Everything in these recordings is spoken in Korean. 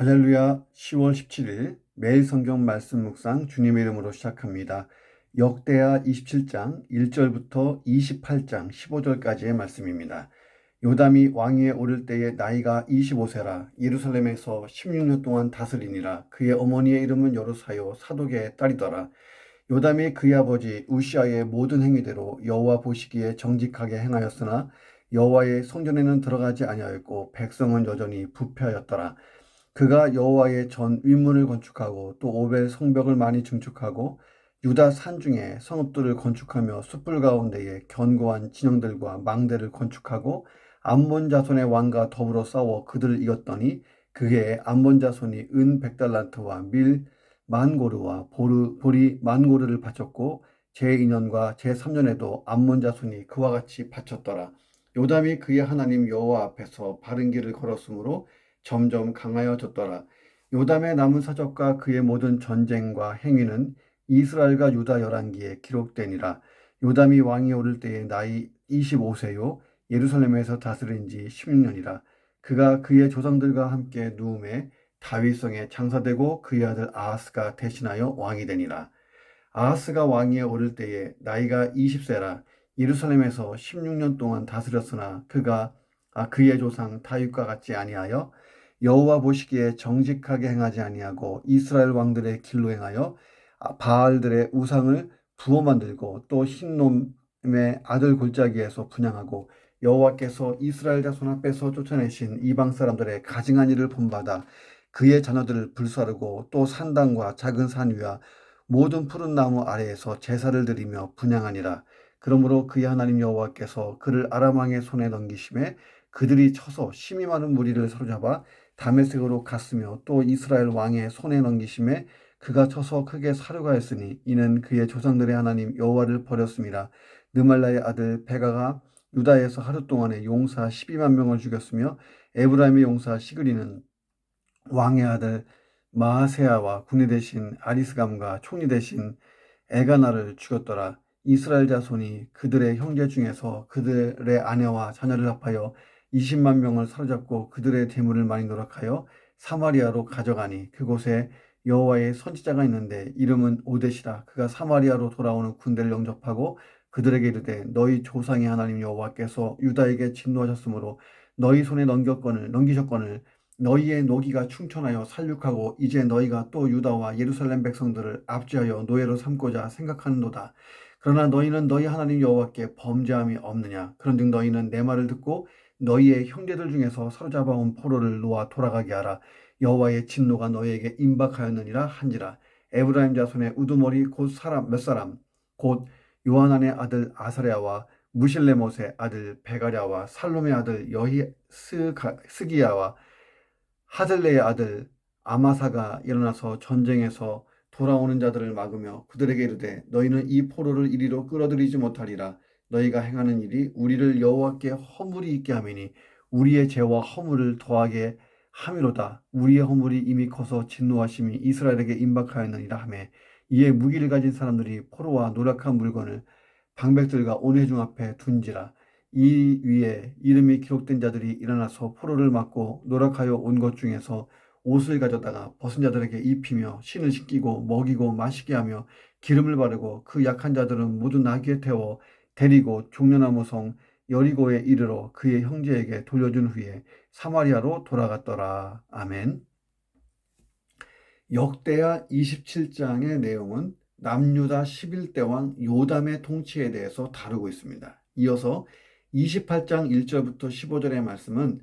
할렐루야 10월 17일 매일 성경 말씀 묵상 주님의 이름으로 시작합니다. 역대하 27장 1절부터 28장 15절까지의 말씀입니다. 요담이 왕위에 오를 때에 나이가 25세라 예루살렘에서 16년 동안 다스리니라 그의 어머니의 이름은 여루사요 사독의 딸이더라. 요담이 그의 아버지 우시아의 모든 행위대로 여호와 보시기에 정직하게 행하였으나 여호와의 성전에는 들어가지 아니하였고 백성은 여전히 부패하였더라. 그가 여호와의 전 윗문을 건축하고 또 오벨 성벽을 많이 증축하고 유다 산 중에 성읍들을 건축하며 숯불 가운데에 견고한 진영들과 망대를 건축하고 암몬 자손의 왕과 더불어 싸워 그들을 이겼더니 그해 암몬 자손이 은 백달란트와 밀 만고르와 보르, 보리 만고르를 바쳤고 제2년과 제3년에도 암몬 자손이 그와 같이 바쳤더라. 요담이 그의 하나님 여호와 앞에서 바른 길을 걸었으므로 점점 강하여졌더라. 요담의 남은 사적과 그의 모든 전쟁과 행위는 이스라엘과 유다 열왕기에 기록되니라. 요담이 왕이 오를 때에 나이 25세요 예루살렘에서 다스린 지 16년이라. 그가 그의 조상들과 함께 누움에 다윗성에 장사되고 그의 아들 아하스가 대신하여 왕이 되니라. 아하스가 왕위에 오를 때에 나이가 20세라 예루살렘에서 16년 동안 다스렸으나 그가 아, 그의 조상 다윗과 같지 아니하여 여호와 보시기에 정직하게 행하지 아니하고 이스라엘 왕들의 길로 행하여 아, 바알들의 우상을 부어 만들고 또 흰놈의 아들 골짜기에서 분양하고 여호와께서 이스라엘 자손 앞에서 쫓아내신 이방 사람들의 가증한 일을 본받아 그의 자녀들을 불사르고 또 산당과 작은 산 위와 모든 푸른 나무 아래에서 제사를 드리며 분양하니라. 그러므로 그의 하나님 여호와께서 그를 아람 왕의 손에 넘기심에 그들이 쳐서 심히 많은 무리를 사로잡아 다메섹으로 갔으며 또 이스라엘 왕의 손에 넘기심에 그가 쳐서 크게 사륙하였으니 이는 그의 조상들의 하나님 여호와를 버렸습니다. 느말라의 아들 베가가 유다에서 하루 동안에 용사 12만 명을 죽였으며 에브라임의 용사 시그리는 왕의 아들 마하세아와 군대 대신 아리스감과 총리 대신 에가나를 죽였더라. 이스라엘 자손이 그들의 형제 중에서 그들의 아내와 자녀를 합하여 20만 명을 사로잡고 그들의 재물을 많이 노력하여 사마리아로 가져가니 그곳에 여호와의 선지자가 있는데 이름은 오데시라 그가 사마리아로 돌아오는 군대를 영접하고 그들에게 이르되 너희 조상의 하나님 여호와께서 유다에게 진노하셨으므로 너희 손에 넘겼거늘 넘기셨거늘 너희의 노기가 충천하여 살육하고 이제 너희가 또 유다와 예루살렘 백성들을 압제하여 노예로 삼고자 생각하는도다. 그러나 너희는 너희 하나님 여호와께 범죄함이 없느냐? 그런즉 너희는 내 말을 듣고 너희의 형제들 중에서 사로잡아온 포로를 놓아 돌아가게 하라. 여호와의 진노가 너희에게 임박하였느니라 한지라. 에브라임 자손의 우두머리 곧 사람 몇 사람 곧 요하난의 아들 아사랴와 무실레못의 아들 베가랴와 살롬의 아들 여히스기야와 하들레의 아들 아마사가 일어나서 전쟁에서 돌아오는 자들을 막으며 그들에게 이르되 너희는 이 포로를 이리로 끌어들이지 못하리라 너희가 행하는 일이 우리를 여호와께 허물이 있게 하매니 우리의 죄와 허물을 더하게 함이로다. 우리의 허물이 이미 커서 진노하심이 이스라엘에게 임박하였느니라 하매 이에 무기를 가진 사람들이 포로와 노력한 물건을 방백들과 온회중 앞에 둔지라. 이 위에 이름이 기록된 자들이 일어나서 포로를 맞고 노력하여 온 것 중에서 옷을 가져다가 벗은 자들에게 입히며 신을 신기고 먹이고 마시게 하며 기름을 바르고 그 약한 자들은 모두 나귀에 태워 데리고 종려나무 성 여리고에 이르러 그의 형제에게 돌려준 후에 사마리아로 돌아갔더라. 아멘. 역대하 27장의 내용은 남유다 11대 왕 요담의 통치에 대해서 다루고 있습니다. 이어서 28장 1절부터 15절의 말씀은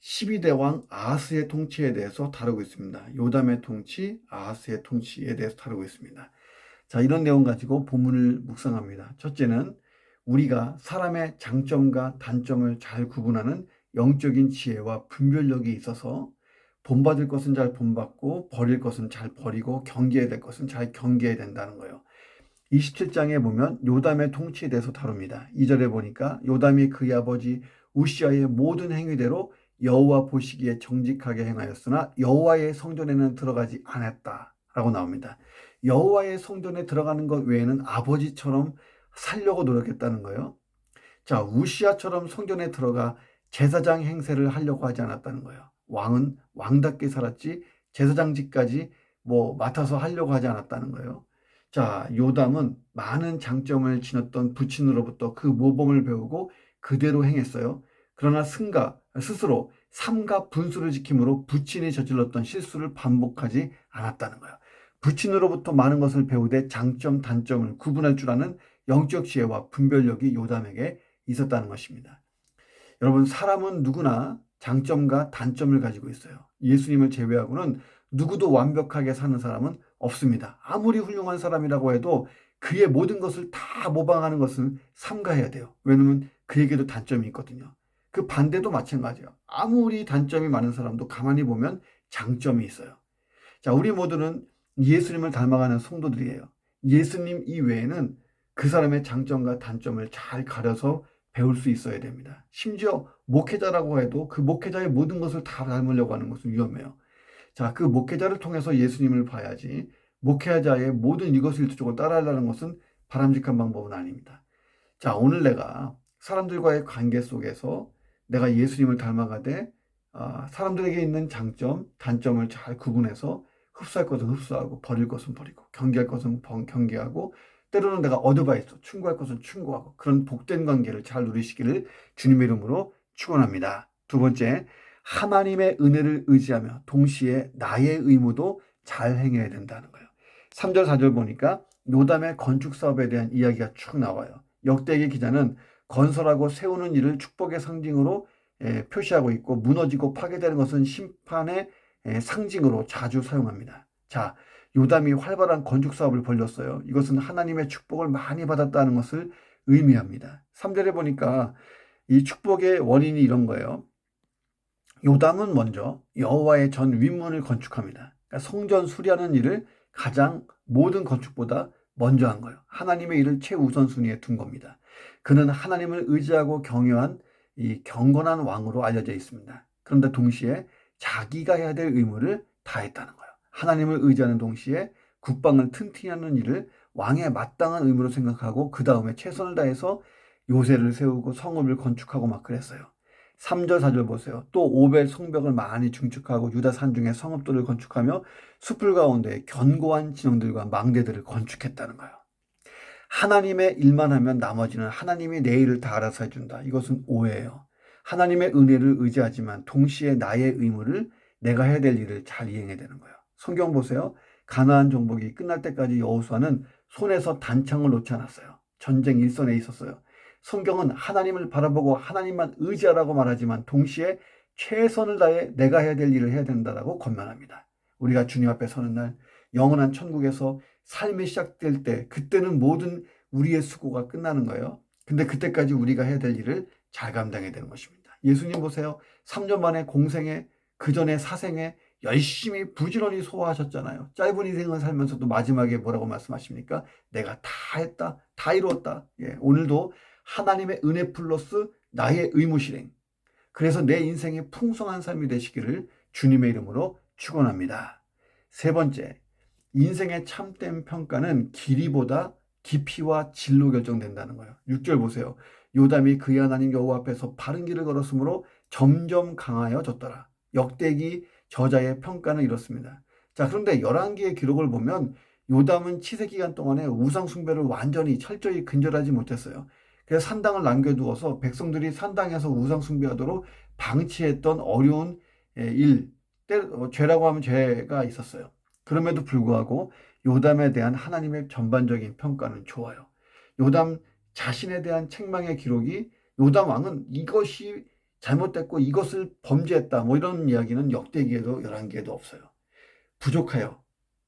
12대 왕 아하스의 통치에 대해서 다루고 있습니다. 요담의 통치, 아하스의 통치에 대해서 다루고 있습니다. 자, 이런 내용 가지고 본문을 묵상합니다. 첫째는 우리가 사람의 장점과 단점을 잘 구분하는 영적인 지혜와 분별력이 있어서 본받을 것은 잘 본받고 버릴 것은 잘 버리고 경계해야 될 것은 잘 경계해야 된다는 거예요. 27장에 보면 요담의 통치에 대해서 다룹니다. 2절에 보니까 요담이 그의 아버지 우시아의 모든 행위대로 여호와 보시기에 정직하게 행하였으나 여호와의 성전에는 들어가지 않았다라고 나옵니다. 여호와의 성전에 들어가는 것 외에는 아버지처럼 살려고 노력했다는 거예요. 자, 우시아처럼 성전에 들어가 제사장 행세를 하려고 하지 않았다는 거예요. 왕은 왕답게 살았지 제사장직까지 뭐 맡아서 하려고 하지 않았다는 거예요. 자, 요담은 많은 장점을 지녔던 부친으로부터 그 모범을 배우고 그대로 행했어요. 그러나 승가 스스로 삼가 분수를 지킴으로 부친이 저질렀던 실수를 반복하지 않았다는 거예요. 부친으로부터 많은 것을 배우되 장점 단점을 구분할 줄 아는 영적 지혜와 분별력이 요담에게 있었다는 것입니다. 여러분 사람은 누구나 장점과 단점을 가지고 있어요. 예수님을 제외하고는 누구도 완벽하게 사는 사람은 없습니다. 아무리 훌륭한 사람이라고 해도 그의 모든 것을 다 모방하는 것은 삼가해야 돼요. 왜냐면 그에게도 단점이 있거든요. 그 반대도 마찬가지예요. 아무리 단점이 많은 사람도 가만히 보면 장점이 있어요. 자, 우리 모두는 예수님을 닮아가는 성도들이에요. 예수님 이외에는 그 사람의 장점과 단점을 잘 가려서 배울 수 있어야 됩니다. 심지어 목회자라고 해도 그 목회자의 모든 것을 다 닮으려고 하는 것은 위험해요. 자, 그 목회자를 통해서 예수님을 봐야지 목회자의 모든 이것을 이쪽을 따라하려는 것은 바람직한 방법은 아닙니다. 자, 오늘 내가 사람들과의 관계 속에서 내가 예수님을 닮아가되 아, 사람들에게 있는 장점, 단점을 잘 구분해서 흡수할 것은 흡수하고 버릴 것은 버리고 경계할 것은 경계하고 때로는 내가 어드바이스, 충고할 것은 충고하고 그런 복된 관계를 잘 누리시기를 주님의 이름으로 축원합니다. 두 번째, 하나님의 은혜를 의지하며 동시에 나의 의무도 잘 행해야 된다는 거예요. 3절, 4절 보니까 요담의 건축 사업에 대한 이야기가 쭉 나와요. 역대기 기자는 건설하고 세우는 일을 축복의 상징으로 예, 표시하고 있고 무너지고 파괴되는 것은 심판의 예, 상징으로 자주 사용합니다. 자, 요담이 활발한 건축 사업을 벌렸어요. 이것은 하나님의 축복을 많이 받았다는 것을 의미합니다. 3절에 보니까 이 축복의 원인이 이런 거예요. 요담은 먼저 여호와의 전 윗문을 건축합니다. 그러니까 성전 수리하는 일을 가장 모든 건축보다 먼저 한 거예요. 하나님의 일을 최우선 순위에 둔 겁니다. 그는 하나님을 의지하고 경외한 이 경건한 왕으로 알려져 있습니다. 그런데 동시에 자기가 해야 될 의무를 다했다는 거예요. 하나님을 의지하는 동시에 국방을 튼튼히 하는 일을 왕의 마땅한 의무로 생각하고 그 다음에 최선을 다해서 요새를 세우고 성읍을 건축하고 막 그랬어요. 3절 4절 보세요. 또 오벨 성벽을 많이 중축하고 유다 산중에 성읍들을 건축하며 숲을 가운데 견고한 진영들과 망대들을 건축했다는 거예요. 하나님의 일만 하면 나머지는 하나님이 내 일을 다 알아서 해준다. 이것은 오해예요. 하나님의 은혜를 의지하지만 동시에 나의 의무를 내가 해야 될 일을 잘 이행해야 되는 거예요. 성경 보세요. 가나안 정복이 끝날 때까지 여호수아는 손에서 단창을 놓지 않았어요. 전쟁 일선에 있었어요. 성경은 하나님을 바라보고 하나님만 의지하라고 말하지만 동시에 최선을 다해 내가 해야 될 일을 해야 된다라고 권면합니다. 우리가 주님 앞에 서는 날 영원한 천국에서 삶이 시작될 때 그때는 모든 우리의 수고가 끝나는 거예요. 근데 그때까지 우리가 해야 될 일을 잘 감당해야 되는 것입니다. 예수님 보세요. 3년 만에 공생에 그 전에 사생에 열심히 부지런히 소화하셨잖아요. 짧은 인생을 살면서도 마지막에 뭐라고 말씀하십니까? 내가 다 했다, 다 이루었다. 예, 오늘도 하나님의 은혜 플러스 나의 의무 실행. 그래서 내 인생의 풍성한 삶이 되시기를 주님의 이름으로 축원합니다. 세 번째, 인생의 참된 평가는 길이보다 깊이와 질로 결정된다는 거예요. 6절 보세요. 요담이 그의 하나님 여호와 앞에서 바른 길을 걸었으므로 점점 강하여 졌더라. 역대기 저자의 평가는 이렇습니다. 자, 그런데 11개의 기록을 보면 요담은 치세 기간 동안에 우상 숭배를 완전히 철저히 근절하지 못했어요. 그래서 산당을 남겨두어서 백성들이 산당에서 우상 숭배하도록 방치했던 어려운 예, 일, 어, 죄라고 하면 죄가 있었어요. 그럼에도 불구하고 요담에 대한 하나님의 전반적인 평가는 좋아요. 요담 자신에 대한 책망의 기록이 요담 왕은 이것이 잘못됐고 이것을 범죄했다 뭐 이런 이야기는 역대기에도 11개에도 없어요. 부족해요.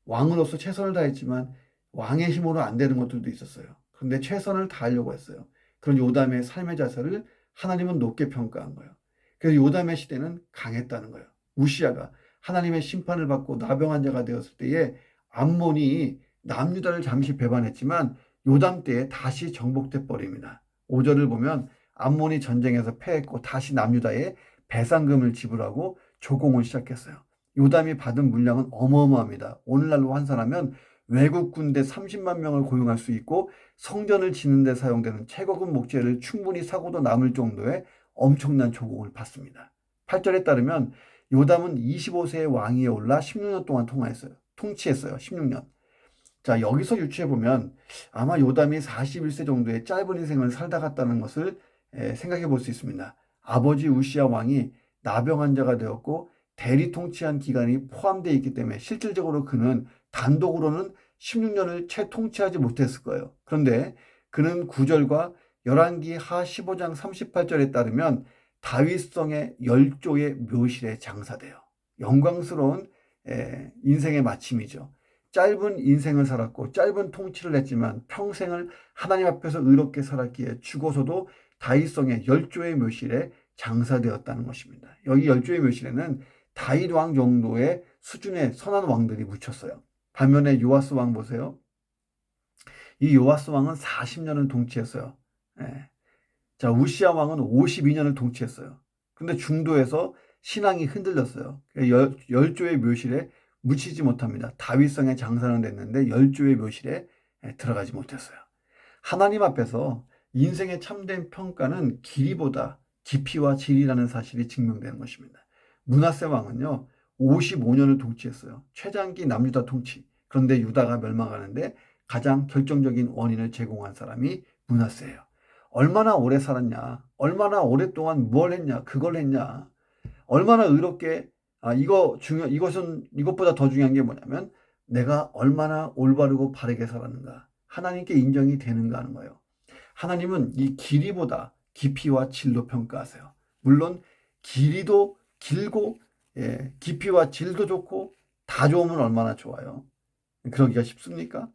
왕으로서 최선을 다했지만 왕의 힘으로 안 되는 것들도 있었어요. 그런데 최선을 다하려고 했어요. 그런 요담의 삶의 자세를 하나님은 높게 평가한 거예요. 그래서 요담의 시대는 강했다는 거예요. 우시아가 하나님의 심판을 받고 나병 환자가 되었을 때에 암몬이 남유다를 잠시 배반했지만 요담 때에 다시 정복돼 버립니다. 5절을 보면 암몬이 전쟁에서 패했고 다시 남유다에 배상금을 지불하고 조공을 시작했어요. 요담이 받은 물량은 어마어마합니다. 오늘날로 환산하면 외국 군대 30만 명을 고용할 수 있고 성전을 짓는 데 사용되는 최고급 목재를 충분히 사고도 남을 정도의 엄청난 조공을 받습니다. 8절에 따르면 요담은 25세의 왕위에 올라 16년 동안 통화했어요. 통치했어요. 16년. 자, 여기서 유추해 보면 아마 요담이 41세 정도의 짧은 인생을 살다 갔다는 것을 에, 생각해 볼 수 있습니다. 아버지 우시아 왕이 나병 환자가 되었고 대리 통치한 기간이 포함되어 있기 때문에 실질적으로 그는 단독으로는 16년을 채 통치하지 못했을 거예요. 그런데 그는 9절과 열왕기 하 15장 38절에 따르면 다윗성의 열조의 묘실에 장사돼요. 영광스러운 에, 인생의 마침이죠. 짧은 인생을 살았고 짧은 통치를 했지만 평생을 하나님 앞에서 의롭게 살았기에 죽어서도 다윗성의 열조의 묘실에 장사되었다는 것입니다. 여기 열조의 묘실에는 다윗 왕 정도의 수준의 선한 왕들이 묻혔어요. 반면에 요아스 왕 보세요. 이 요아스 왕은 40년을 통치했어요. 예. 자, 우시아 왕은 52년을 통치했어요. 근데 중도에서 신앙이 흔들렸어요. 열, 열조의 묘실에 묻히지 못합니다. 다윗성의 장사는 됐는데 열조의 묘실에 예, 들어가지 못했어요. 하나님 앞에서 인생의 참된 평가는 길이보다 깊이와 질이라는 사실이 증명되는 것입니다. 문하세 왕은요, 55년을 통치했어요. 최장기 남유다 통치. 그런데 유다가 멸망하는데 가장 결정적인 원인을 제공한 사람이 문하세예요. 얼마나 오래 살았냐? 얼마나 오랫동안 뭘 했냐? 그걸 했냐? 얼마나 의롭게 아 이거 중요 이것은 이것보다 더 중요한 게 뭐냐면 내가 얼마나 올바르고 바르게 살았는가? 하나님께 인정이 되는가 하는 거예요. 하나님은 이 길이보다 깊이와 질도 평가하세요. 물론 길이도 길고 예, 깊이와 질도 좋고 다 좋으면 얼마나 좋아요. 그러기가 쉽습니까?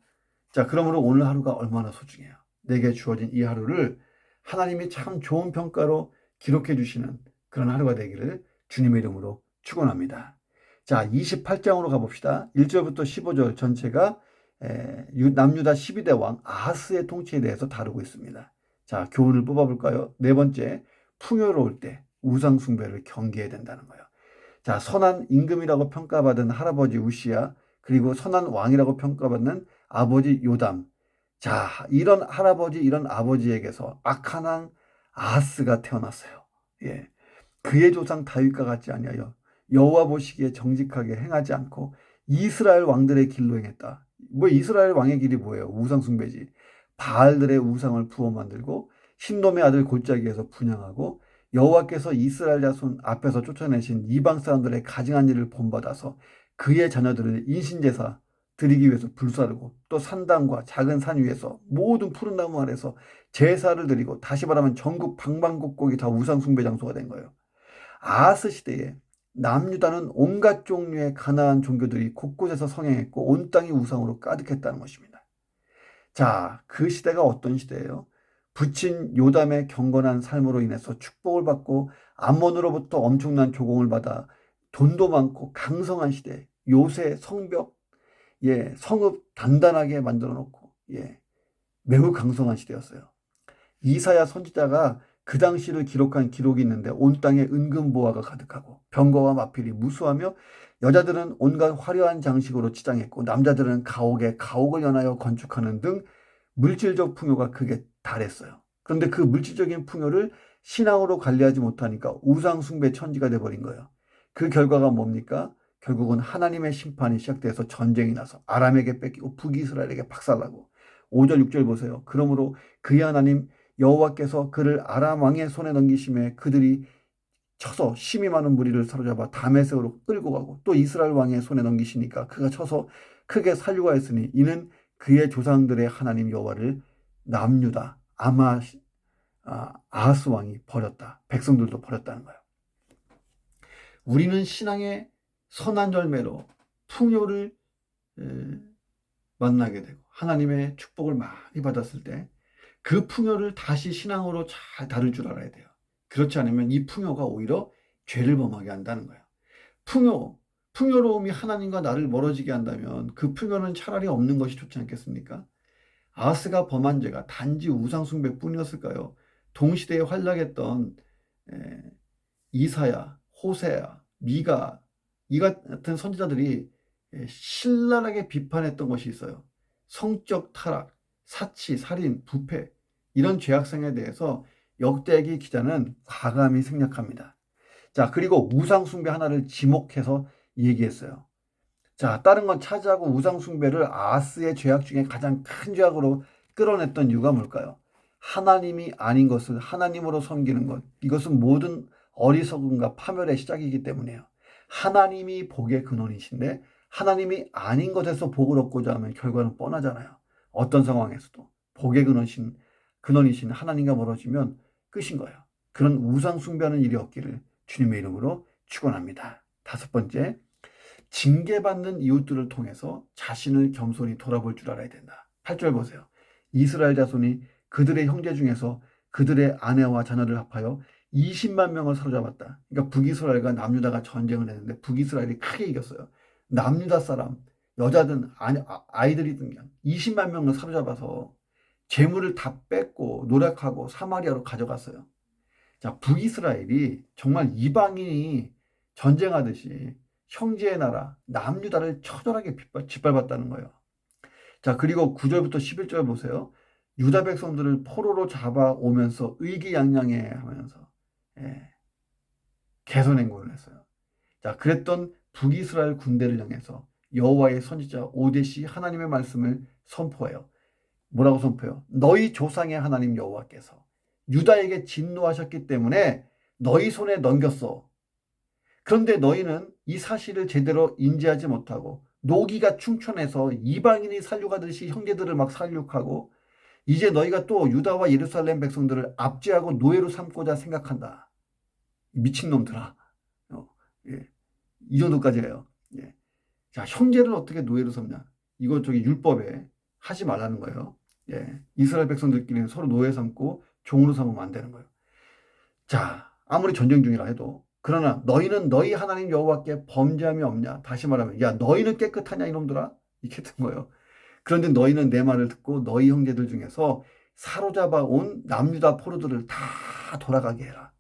자, 그러므로 오늘 하루가 얼마나 소중해요. 내게 주어진 이 하루를 하나님이 참 좋은 평가로 기록해 주시는 그런 하루가 되기를 주님의 이름으로 축원합니다. 자, 28장으로 가봅시다. 1절부터 15절 전체가 남유다 12대 왕 아하스의 통치에 대해서 다루고 있습니다. 자, 교훈을 뽑아볼까요? 네 번째, 풍요로울 때 우상 숭배를 경계해야 된다는 거예요. 자, 선한 임금이라고 평가받은 할아버지 우시야, 그리고 선한 왕이라고 평가받는 아버지 요담. 자, 이런 할아버지, 이런 아버지에게서 악한 왕 아하스가 태어났어요. 예. 그의 조상 다윗과 같지 아니하여 여호와 보시기에 정직하게 행하지 않고 이스라엘 왕들의 길로 행했다. 뭐 이스라엘 왕의 길이 뭐예요? 우상 숭배지. 바알들의 우상을 부어 만들고 신놈의 아들 골짜기에서 분양하고 여호와께서 이스라엘 자손 앞에서 쫓아내신 이방 사람들의 가증한 일을 본받아서 그의 자녀들을 인신제사 드리기 위해서 불사르고 또 산당과 작은 산 위에서 모든 푸른 나무 아래서 제사를 드리고 다시 말하면 전국 방방곡곡이 다 우상 숭배 장소가 된 거예요. 아하스 시대에 남유다는 온갖 종류의 가나안 종교들이 곳곳에서 성행했고 온 땅이 우상으로 가득했다는 것입니다. 자, 그 시대가 어떤 시대예요? 부친 요담의 경건한 삶으로 인해서 축복을 받고 암몬으로부터 엄청난 조공을 받아 돈도 많고 강성한 시대, 요새 성벽, 예, 성읍 단단하게 만들어 놓고, 예, 매우 강성한 시대였어요. 이사야 선지자가 그 당시를 기록한 기록이 있는데 온 땅에 은근 보화가 가득하고 병거와 마필이 무수하며 여자들은 온갖 화려한 장식으로 치장했고 남자들은 가옥에 가옥을 연하여 건축하는 등 물질적 풍요가 크게 달했어요. 그런데 그 물질적인 풍요를 신앙으로 관리하지 못하니까 우상 숭배 천지가 돼버린 거예요. 그 결과가 뭡니까? 결국은 하나님의 심판이 시작돼서 전쟁이 나서 아람에게 뺏기고 북이스라엘에게 박살나고 5절 6절 보세요. 그러므로 그의 하나님 여호와께서 그를 아람 왕의 손에 넘기심에 그들이 쳐서 심히 많은 무리를 사로잡아 다메섹으로 끌고 가고 또 이스라엘 왕의 손에 넘기시니까 그가 쳐서 크게 살류하였으니 이는 그의 조상들의 하나님 여호와를 남유다 아마 아, 아하스 왕이 버렸다 백성들도 버렸다는 거예요. 우리는 신앙의 선한 열매로 풍요를 만나게 되고 하나님의 축복을 많이 받았을 때 그 풍요를 다시 신앙으로 잘 다룰 줄 알아야 돼요. 그렇지 않으면 이 풍요가 오히려 죄를 범하게 한다는 거예요. 풍요, 풍요로움이 하나님과 나를 멀어지게 한다면 그 풍요는 차라리 없는 것이 좋지 않겠습니까? 아스가 범한 죄가 단지 우상숭배뿐이었을까요? 동시대에 활약했던 이사야, 호세야, 미가 이 같은 선지자들이 신랄하게 비판했던 것이 있어요. 성적 타락, 사치, 살인, 부패 이런 죄악성에 대해서 역대기 기자는 과감히 생략합니다. 자, 그리고 우상숭배 하나를 지목해서 얘기했어요. 자, 다른 건 차지하고 우상숭배를 아스의 죄악 중에 가장 큰 죄악으로 끌어냈던 이유가 뭘까요? 하나님이 아닌 것을 하나님으로 섬기는 것. 이것은 모든 어리석음과 파멸의 시작이기 때문이에요. 하나님이 복의 근원이신데 하나님이 아닌 것에서 복을 얻고자 하면 결과는 뻔하잖아요. 어떤 상황에서도 복의 근원이신 근원이신 하나님과 멀어지면 끝인 거예요. 그런 우상 숭배하는 일이 없기를 주님의 이름으로 축원합니다. 다섯 번째, 징계받는 이웃들을 통해서 자신을 겸손히 돌아볼 줄 알아야 된다. 8절 보세요. 이스라엘 자손이 그들의 형제 중에서 그들의 아내와 자녀를 합하여 20만 명을 사로잡았다. 그러니까 북이스라엘과 남유다가 전쟁을 했는데 북이스라엘이 크게 이겼어요. 남유다 사람, 여자든 아- 아이들이든 그냥 20만 명을 사로잡아서 재물을 다 뺏고 노력하고 사마리아로 가져갔어요. 자, 북이스라엘이 정말 이방인이 전쟁하듯이 형제의 나라 남유다를 처절하게 짓밟았다는 거예요. 자, 그리고 9절부터 11절 보세요. 유다 백성들을 포로로 잡아오면서 의기양양해 하면서 예, 개선행군을 했어요. 자, 그랬던 북이스라엘 군대를 향해서 여호와의 선지자 오데시 하나님의 말씀을 선포해요. 뭐라고 선포해요? 너희 조상의 하나님 여호와께서 유다에게 진노하셨기 때문에 너희 손에 넘겼어. 그런데 너희는 이 사실을 제대로 인지하지 못하고 노기가 충천해서 이방인이 살육하듯이 형제들을 막 살육하고 이제 너희가 또 유다와 예루살렘 백성들을 압제하고 노예로 삼고자 생각한다. 미친놈들아. 어, 예. 이 정도까지 해요. 예. 자, 형제를 어떻게 노예로 삼냐? 이거 저기 율법에 하지 말라는 거예요. 예. 이스라엘 백성들끼리는 서로 노예 삼고 종으로 삼으면 안 되는 거예요. 자, 아무리 전쟁 중이라 해도 그러나 너희는 너희 하나님 여호와께 범죄함이 없냐? 다시 말하면 야 너희는 깨끗하냐 이놈들아? 이렇게 된 거예요. 그런데 너희는 내 말을 듣고 너희 형제들 중에서 사로잡아 온 남유다 포로들을 다 돌아가게 해라.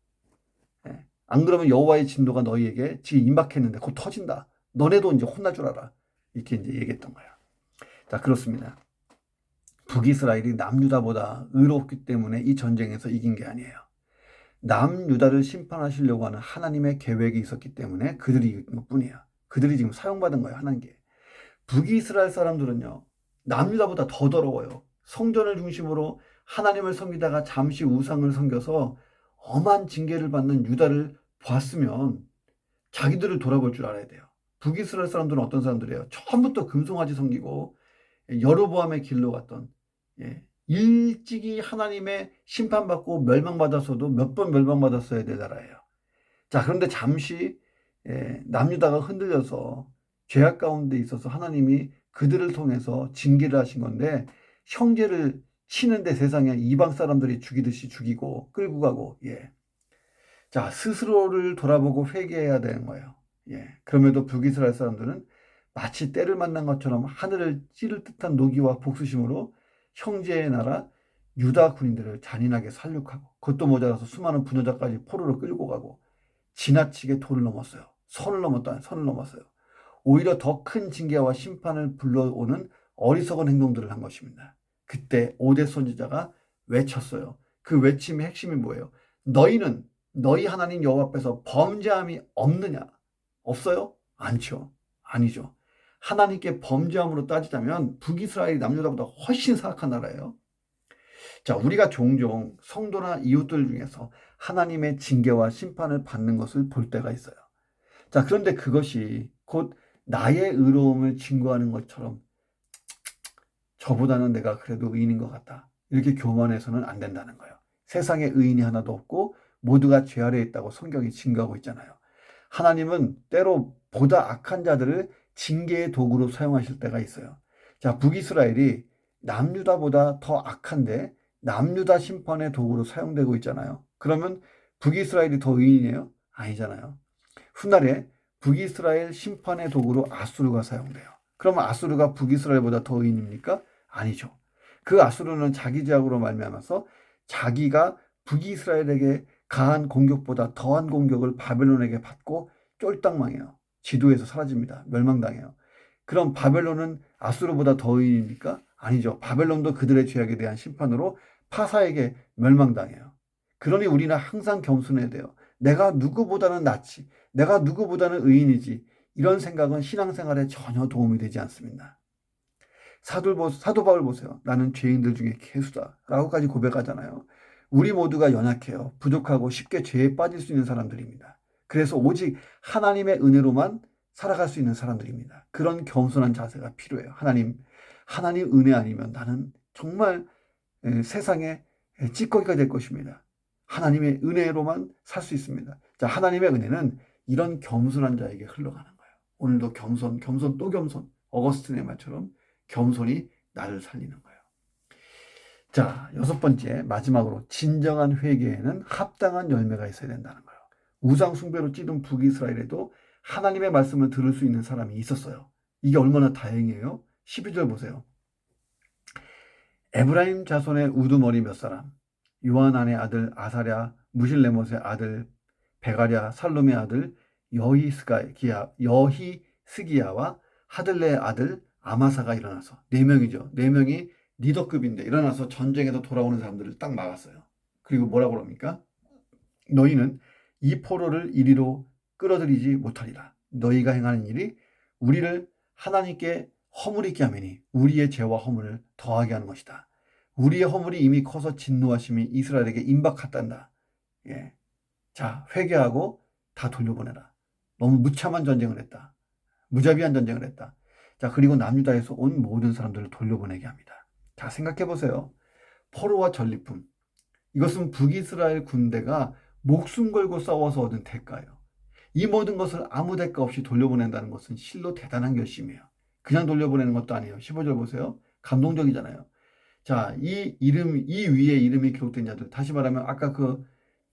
예. 안 그러면 여호와의 진도가 너희에게 지금 임박했는데 곧 터진다. 너네도 이제 혼날 줄 알아. 이렇게 이제 얘기했던 거야. 자 그렇습니다. 북이스라엘이 남유다보다 의롭기 때문에 이 전쟁에서 이긴 게 아니에요. 남유다를 심판하시려고 하는 하나님의 계획이 있었기 때문에 그들이 이긴 것 뿐이에요. 그들이 지금 사용받은 거예요, 하나님께. 북이스라엘 사람들은요, 남유다보다 더 더러워요. 성전을 중심으로 하나님을 섬기다가 잠시 우상을 섬겨서 엄한 징계를 받는 유다를 봤으면 자기들을 돌아볼 줄 알아야 돼요. 북이스라엘 사람들은 어떤 사람들이에요? 처음부터 금송아지 섬기고 여로보암의 길로 갔던 예, 일찍이 하나님의 심판받고 멸망받았어도 몇 번 멸망받았어야 될 나라예요. 자, 그런데 잠시 예, 남유다가 흔들려서 죄악 가운데 있어서 하나님이 그들을 통해서 징계를 하신 건데 형제를 치는데 세상에 이방 사람들이 죽이듯이 죽이고 끌고 가고 예. 자, 스스로를 돌아보고 회개해야 되는 거예요. 예. 그럼에도 북이스라엘 사람들은 마치 때를 만난 것처럼 하늘을 찌를 듯한 노기와 복수심으로 형제의 나라 유다 군인들을 잔인하게 살육하고 그것도 모자라서 수많은 부녀자까지 포로로 끌고 가고 지나치게 도를 넘었어요. 선을 넘었다. 선을 넘었어요. 오히려 더 큰 징계와 심판을 불러오는 어리석은 행동들을 한 것입니다. 그때 오대 선지자가 외쳤어요. 그 외침의 핵심이 뭐예요? 너희는 너희 하나님 여호와 앞에서 범죄함이 없느냐? 없어요? 않죠. 아니죠. 하나님께 범죄함으로 따지자면 북이스라엘이 남유다보다 훨씬 사악한 나라예요. 자, 우리가 종종 성도나 이웃들 중에서 하나님의 징계와 심판을 받는 것을 볼 때가 있어요. 자, 그런데 그것이 곧 나의 의로움을 증거하는 것처럼 저보다는 내가 그래도 의인인 것 같다. 이렇게 교만해서는 안 된다는 거예요. 세상에 의인이 하나도 없고 모두가 죄 아래에 있다고 성경이 증거하고 있잖아요. 하나님은 때로 보다 악한 자들을 징계의 도구로 사용하실 때가 있어요. 자, 북이스라엘이 남유다보다 더 악한데 남유다 심판의 도구로 사용되고 있잖아요. 그러면 북이스라엘이 더 의인이에요? 아니잖아요. 훗날에 북이스라엘 심판의 도구로 아수르가 사용돼요. 그러면 아수르가 북이스라엘보다 더 의인입니까? 아니죠. 그 아수르는 자기 제약으로 말미암아서 자기가 북이스라엘에게 가한 공격보다 더한 공격을 바벨론에게 받고 쫄딱 망해요. 지도에서 사라집니다. 멸망당해요. 그럼 바벨론은 아수르보다 더 의인입니까? 아니죠. 바벨론도 그들의 죄악에 대한 심판으로 파사에게 멸망당해요. 그러니 우리는 항상 겸손해야 돼요. 내가 누구보다는 낫지. 내가 누구보다는 의인이지. 이런 생각은 신앙생활에 전혀 도움이 되지 않습니다. 사도 바울 보세요. 나는 죄인들 중에 개수다. 라고까지 고백하잖아요. 우리 모두가 연약해요. 부족하고 쉽게 죄에 빠질 수 있는 사람들입니다. 그래서 오직 하나님의 은혜로만 살아갈 수 있는 사람들입니다. 그런 겸손한 자세가 필요해요. 하나님, 하나님 은혜 아니면 나는 정말 세상에 찌꺼기가 될 것입니다. 하나님의 은혜로만 살 수 있습니다. 자, 하나님의 은혜는 이런 겸손한 자에게 흘러가는 거예요. 오늘도 겸손, 겸손 또 겸손. 어거스틴의 말처럼 겸손이 나를 살리는 거예요. 자, 여섯 번째, 마지막으로 진정한 회개에는 합당한 열매가 있어야 된다는 거예요. 우상 숭배로 찌든 북이스라엘에도 하나님의 말씀을 들을 수 있는 사람이 있었어요. 이게 얼마나 다행이에요. 12절 보세요. 에브라임 자손의 우두머리 몇 사람, 요한안의 아들 아사랴, 무실레못의 아들 베가랴, 살롬의 아들 여히스기야, 여히스기야와 하들레의 아들 아마사가 일어나서 네 명이죠. 네 명이 리더급인데 일어나서 전쟁에서 돌아오는 사람들을 딱 막았어요. 그리고 뭐라고 그럽니까? 너희는 이 포로를 이리로 끌어들이지 못하리라. 너희가 행하는 일이 우리를 하나님께 허물있게 하매니 우리의 죄와 허물을 더하게 하는 것이다. 우리의 허물이 이미 커서 진노하심이 이스라엘에게 임박했단다. 예. 자, 회개하고 다 돌려보내라. 너무 무참한 전쟁을 했다. 무자비한 전쟁을 했다. 자, 그리고 남유다에서 온 모든 사람들을 돌려보내게 합니다. 자, 생각해 보세요. 포로와 전리품. 이것은 북이스라엘 군대가 목숨 걸고 싸워서 얻은 대가예요. 이 모든 것을 아무 대가 없이 돌려보낸다는 것은 실로 대단한 결심이에요. 그냥 돌려보내는 것도 아니에요. 15절 보세요. 감동적이잖아요. 자, 이 이름, 이 위에 이름이 기록된 자들. 다시 말하면 아까 그,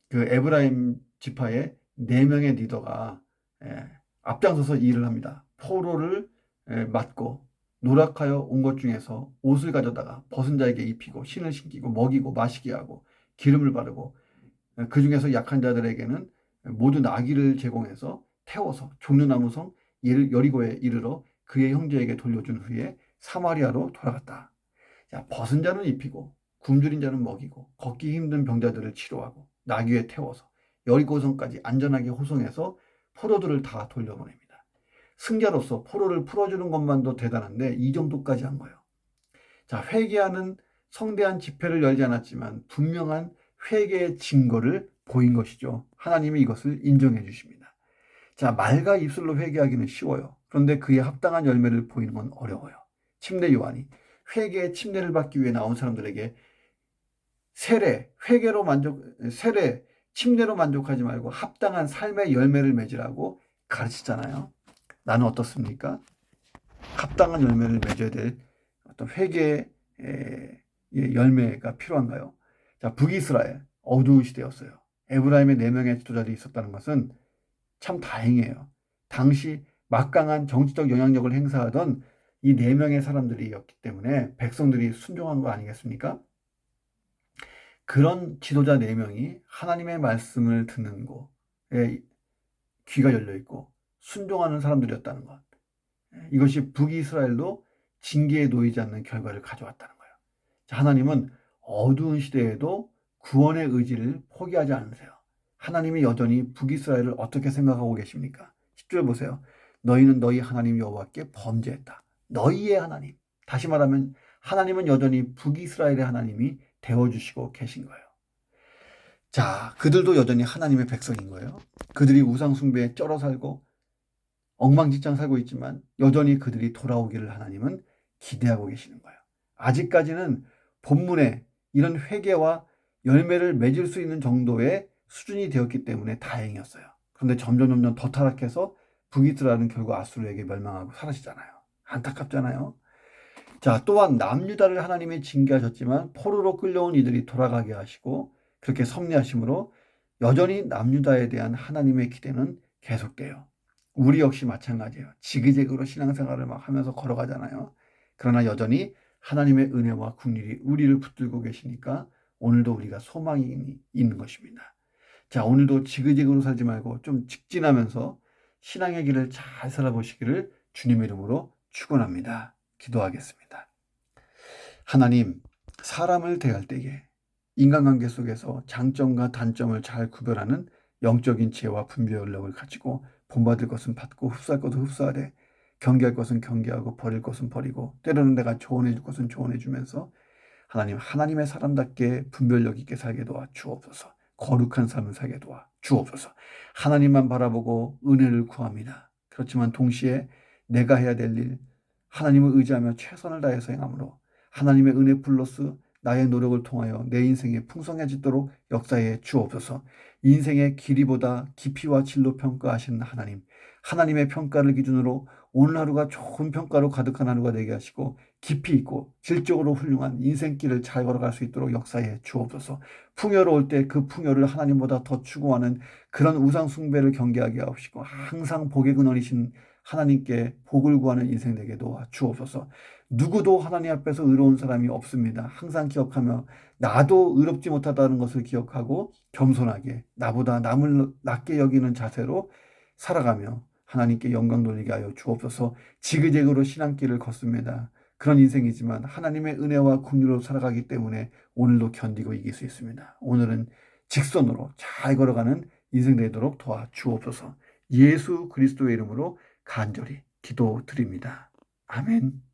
그 에브라임 지파의 네 명의 리더가 예, 앞장서서 일을 합니다. 포로를 예, 맞고 노력하여 온 것 중에서 옷을 가져다가 벗은 자에게 입히고 신을 신기고 먹이고 마시게 하고 기름을 바르고 예, 그 중에서 약한 자들에게는 모두 나귀를 제공해서 태워서 종려나무성 여리고에 이르러 그의 형제에게 돌려준 후에 사마리아로 돌아갔다. 자, 벗은 자는 입히고 굶주린 자는 먹이고 걷기 힘든 병자들을 치료하고 나귀에 태워서 여리고성까지 안전하게 호송해서 포로들을 다 돌려보냅니다. 승자로서 포로를 풀어주는 것만도 대단한데 이 정도까지 한 거예요. 자, 회개하는 성대한 집회를 열지 않았지만 분명한 회개의 증거를 보인 것이죠. 하나님이 이것을 인정해 주십니다. 자, 말과 입술로 회개하기는 쉬워요. 그런데 그에 합당한 열매를 보이는 건 어려워요. 침례 요한이 회개의 침례를 받기 위해 나온 사람들에게 세례, 회개로 만족, 세례, 침례로 만족하지 말고 합당한 삶의 열매를 맺으라고 가르치잖아요. 나는 어떻습니까? 합당한 열매를 맺어야 될 어떤 회개의 열매가 필요한가요? 자, 북이스라엘 어두운 시대였어요. 에브라임의 네 명의 지도자들이 있었다는 것은 참 다행이에요. 당시 막강한 정치적 영향력을 행사하던 이 네 명의 사람들이었기 때문에 백성들이 순종한 거 아니겠습니까? 그런 지도자 네 명이 하나님의 말씀을 듣는 곳에 귀가 열려 있고 순종하는 사람들이었다는 것. 이것이 북이스라엘도 징계에 놓이지 않는 결과를 가져왔다는 거예요. 하나님은 어두운 시대에도 구원의 의지를 포기하지 않으세요. 하나님이 여전히 북이스라엘을 어떻게 생각하고 계십니까? 10절 보세요. 너희는 너희 하나님 여호와께 범죄했다. 너희의 하나님. 다시 말하면 하나님은 여전히 북이스라엘의 하나님이 되어주시고 계신 거예요. 자, 그들도 여전히 하나님의 백성인 거예요. 그들이 우상숭배에 쩔어 살고 엉망진창 살고 있지만 여전히 그들이 돌아오기를 하나님은 기대하고 계시는 거예요. 아직까지는 본문에 이런 회개와 열매를 맺을 수 있는 정도의 수준이 되었기 때문에 다행이었어요. 그런데 점점 점점 더 타락해서 북이스라엘은 결국 아수르에게 멸망하고 사라지잖아요. 안타깝잖아요. 자, 또한 남유다를 하나님이 징계하셨지만 포로로 끌려온 이들이 돌아가게 하시고 그렇게 섭리하심으로 여전히 남유다에 대한 하나님의 기대는 계속돼요. 우리 역시 마찬가지예요. 지그재그로 신앙생활을 막 하면서 걸어가잖아요. 그러나 여전히 하나님의 은혜와 국률이 우리를 붙들고 계시니까 오늘도 우리가 소망이 있는 것입니다. 자, 오늘도 지그재그로 살지 말고 좀 직진하면서 신앙의 길을 잘 살아보시기를 주님의 이름으로 축원합니다. 기도하겠습니다. 하나님, 사람을 대할 때에 인간관계 속에서 장점과 단점을 잘 구별하는 영적인 지혜와 분별력을 가지고 본받을 것은 받고 흡수할 것은 흡수하되 경계할 것은 경계하고 버릴 것은 버리고 때로는 내가 조언해 줄 것은 조언해 주면서 하나님 하나님의 사람답게 분별력 있게 살게 도와 주옵소서. 거룩한 삶을 살게 도와 주옵소서. 하나님만 바라보고 은혜를 구합니다. 그렇지만 동시에 내가 해야 될 일, 하나님을 의지하며 최선을 다해서 행함으로 하나님의 은혜 플러스 나의 노력을 통하여 내 인생이 풍성해지도록 역사에 주옵소서. 인생의 길이보다 깊이와 질로 평가하시는 하나님, 하나님의 평가를 기준으로 오늘 하루가 좋은 평가로 가득한 하루가 되게 하시고 깊이 있고 질적으로 훌륭한 인생길을 잘 걸어갈 수 있도록 역사에 주옵소서. 풍요로울 때그 풍요를 하나님보다 더 추구하는 그런 우상 숭배를 경계하게 하옵시고 항상 복의 근원이신 하나님께 복을 구하는 인생 되게 도와 주옵소서. 누구도 하나님 앞에서 의로운 사람이 없습니다. 항상 기억하며 나도 의롭지 못하다는 것을 기억하고 겸손하게 나보다 남을 낮게 여기는 자세로 살아가며 하나님께 영광 돌리게 하여 주옵소서. 지그재그로 신앙길을 걷습니다. 그런 인생이지만 하나님의 은혜와 긍휼로 살아가기 때문에 오늘도 견디고 이길 수 있습니다. 오늘은 직선으로 잘 걸어가는 인생 되도록 도와 주옵소서. 예수 그리스도의 이름으로 간절히 기도드립니다. 아멘.